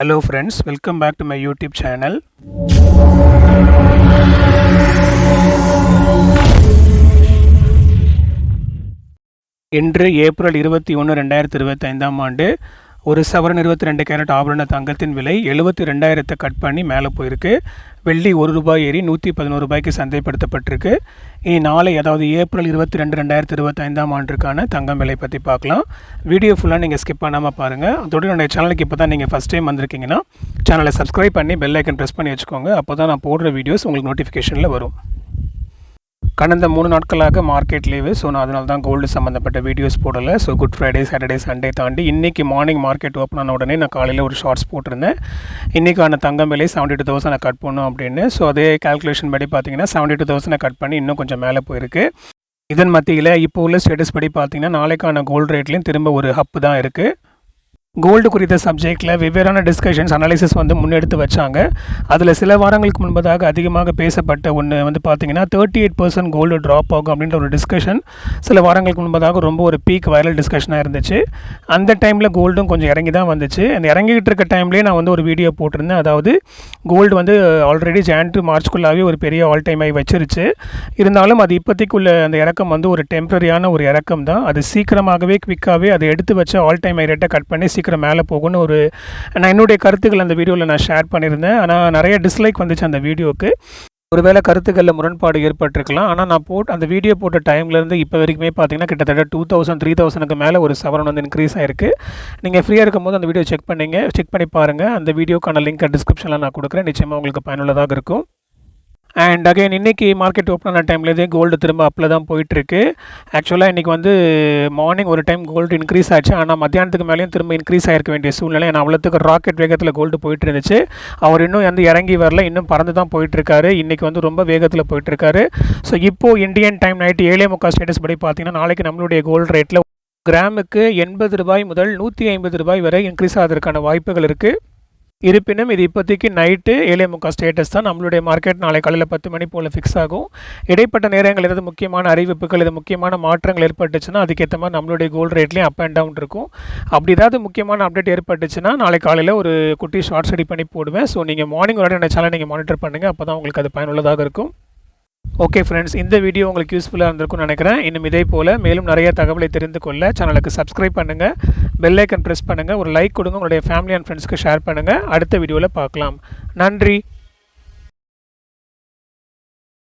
Hello friends welcome back to my YouTube channel இன்று April இருபத்தி ஒன்று ரெண்டாயிரத்தி இருபத்தைந்தாம் ஆண்டு ஒரு சவரன் இருபத்தி ரெண்டு கேரட் ஆபரண தங்கத்தின் விலை எழுபத்தி ரெண்டாயிரத்தை கட் பண்ணி மேலே போயிருக்கு. வெள்ளி ஒரு ரூபாய் ஏறி நூற்றி பதினோரு ரூபாய்க்கு சந்தைப்படுத்தப்பட்டிருக்கு. இனி நாளை அதாவது ஏப்ரல் இருபத்தி ரெண்டு ரெண்டாயிரத்தி இருபத்தைந்தாம் ஆண்டுக்கான தங்கம் விலை பற்றி பார்க்கலாம். வீடியோ ஃபுல்லாக நீங்கள் ஸ்கிப் பண்ணாமல் பாருங்கள் அதோட என்னுடைய சேனலுக்கு இப்போ தான் நீங்கள் ஃபஸ்ட் டைம் வந்திருக்கீங்கன்னா சேனலை சப்ஸ்கிரைப் பண்ணி பெல் ஐக்கன் ப்ரெஸ் பண்ணி வச்சுக்கோங்க. அப்போ தான் நான் போடுற வீடியோஸ் உங்களுக்கு நோட்டிஃபிகேஷனில் வரும். கடந்த மூணு நாட்களாக மார்க்கெட் லீவு ஸோ நான் அதனால தான் கோல்டு சம்மந்தப்பட்ட வீடியோஸ் போடலை. So good Friday Saturday Sunday தாண்டி இன்றைக்கி மார்னிங் மார்க்கெட் ஓப்பன் ஆன உடனே நான் காலையில் ஒரு ஷார்ட்ஸ் போட்டிருந்தேன். இன்றைக்கான தங்கம் விலை செவன்ட்டி டூ தௌசண்ட் கட் பண்ணும் அப்படின்னு. ஸோ அதே கால்குலேஷன் படி பார்த்தீங்கன்னா செவன்ட்டி டூ தௌசண்ட் கட் பண்ணி இன்னும் கொஞ்சம் மேலே போயிருக்கு. இதன் மத்தியில் இப்போ உள்ள ஸ்டேட்டஸ் படி பார்த்தீங்கன்னா நாளைக்கான கோல்டு ரேட்லேயும் திரும்ப ஒரு ஹப்பு தான் இருக்குது கோல்டு குறித்த சப்ஜெக்டில் வெவ்வேறான டிஸ்கஷன்ஸ் அனாலிசிஸ் வந்து முன்னெடுத்து வச்சாங்க. அதில் சில வாரங்களுக்கு முன்பதாக அதிகமாக பேசப்பட்ட ஒன்று வந்து பார்த்தீங்கன்னா thirty eight percent gold drop ஆகும் அப்படின்ற ஒரு டிஸ்கஷன் சில வாரங்களுக்கு முன்பதாக ரொம்ப ஒரு பீக் வைரல் டிஸ்கஷனாக இருந்துச்சு. அந்த டைமில் கோல்டும் கொஞ்சம் இறங்கி தான் வந்துச்சு. அந்த இறங்கிக்கிட்டு இருக்க டைம்லேயே நான் வந்து ஒரு வீடியோ போட்டிருந்தேன். அதாவது கோல்டு வந்து ஆல்ரெடி ஜான் டு மார்ச்குள்ளாவே ஒரு பெரிய ஆல் டைம் ஆகி வச்சிருச்சு. இருந்தாலும் அது இப்போதைக்குள்ள அந்த இறக்கம் வந்து ஒரு டெம்பரரியான ஒரு இறக்கம் தான். அது சீக்கிரமாகவே குவிக்காகவே அதை எடுத்து வச்ச ஆல் டைம் ஐ ரேட்டை கட் பண்ணி சீக்கிரம் மேலே போகும்னு ஒரு நான் என்னுடைய கருத்துக்கள் அந்த வீடியோவில் நான் ஷேர் பண்ணியிருந்தேன். ஆனால் நிறைய டிஸ்லைக் வந்துச்சு அந்த வீடியோவுக்கு ஒருவேளை கருத்துக்களில் முரண்பாடு ஏற்பட்டிருக்கலாம். ஆனால் நான் போட் அந்த வீடியோ போட்ட டைம்லேருந்து இப்போ வரைக்குமே பார்த்தீங்கன்னா கிட்டத்தட்ட டூ தௌசண்ட் த்ரீ தௌசண்ட்க்கு மேலே ஒரு சவரன் வந்து இன்க்ரீஸ் ஆயிருக்கு. நீங்கள் ஃப்ரீயாக இருக்கும்போது அந்த வீடியோ செக் பண்ணிங்க. செக் பண்ணி பாருங்கள் அந்த வீடியோக்கான லிங்க் டிஸ்கிரிப்ஷனில் நான் கொடுக்குறேன். நிச்சயமாக உங்களுக்கு பயனுள்ளதாக இருக்கும். அண்ட் அகைன் இன்றைக்கி மார்க்கெட் ஓப்பன் ஆன டைம்லேருந்தே கோல்டு திரும்ப அப்பில் தான் போயிட்டுருக்கு. ஆக்சுவலாக இன்றைக்கி வந்து மார்னிங் ஒரு டைம் கோல்டு இன்க்ரீஸ் ஆச்சு. ஆனால் மத்தியானத்துக்கு மேலேயும் திரும்ப இன்க்ரீஸ் ஆகிருக்க வேண்டிய சூழ்நிலை. ஏன்னா அவ்வளோத்துக்கு ராக்கெட் வேகத்தில் கோல்டு போயிட்டு இருந்துச்சு. அவர் இன்னும் வந்து இறங்கி வரல. இன்னும் பறந்து தான் போயிட்டுருக்காரு. இன்றைக்கி வந்து ரொம்ப வேகத்தில் போயிட்டுருக்காரு. ஸோ இப்போது இந்தியன் டைம் நைட்டு ஏழே முக்கால் ஸ்டேட்டஸ் படி பார்த்தீங்கன்னா நாளைக்கு நம்மளுடைய கோல்டு ரேட்டில் கிராமுக்கு எண்பது ரூபாய் முதல் நூற்றி ஐம்பது ரூபாய் வரை இன்க்ரீஸ் ஆகிறதுக்கான வாய்ப்புகள் இருக்குது இருப்பினும் இது இப்போதைக்கு நைட்டு ஏழே முக்கால் ஸ்டேட்டஸ் தான். நம்மளுடைய மார்க்கெட் நாளை காலையில் பத்து மணி போல் ஃபிக்ஸ் ஆகும். இடைப்பட்ட நேரங்கள் ஏதாவது முக்கியமான அறிவிப்புகள் இது முக்கியமான மாற்றங்கள் ஏற்பட்டுச்சுன்னா அதுக்கேற்ற மாதிரி நம்மளுடைய கோல்டு ரேட்லேயும் அப் அண்ட் டவுன் இருக்கும். அப்படி ஏதாவது முக்கியமான அப்டேட் ஏற்பட்டுச்சுன்னா நாளை காலையில் ஒரு குட்டி ஷார்ட்ஸ் ரெடி பண்ணி போடுவேன். ஸோ நீங்கள் மார்னிங் ஒரு என்ன சேனல் நீங்கள் மானிட்டர் பண்ணுங்கள் அப்போ தான் உங்களுக்கு அது பயனுள்ளதாக இருக்கும். ஓகே ஃப்ரெண்ட்ஸ் இந்த வீடியோ உங்களுக்கு யூஸ்ஃபுல்லாக இருந்திருக்கும்னு நினைக்கிறேன். இன்னும் இதே போல் மேலும் நிறைய தகவலை தெரிந்து கொள்ள சேனலுக்கு சப்ஸ்கிரைப் பண்ணுங்கள் பெல் ஐக்கன் ப்ரெஸ் பண்ணுங்கள் ஒரு லைக் கொடுங்க. உங்களுடைய ஃபேமிலி அண்ட் ஃப்ரெண்ட்ஸ்க்கு ஷேர் பண்ணுங்கள் அடுத்த வீடியோவில் பார்க்கலாம். நன்றி.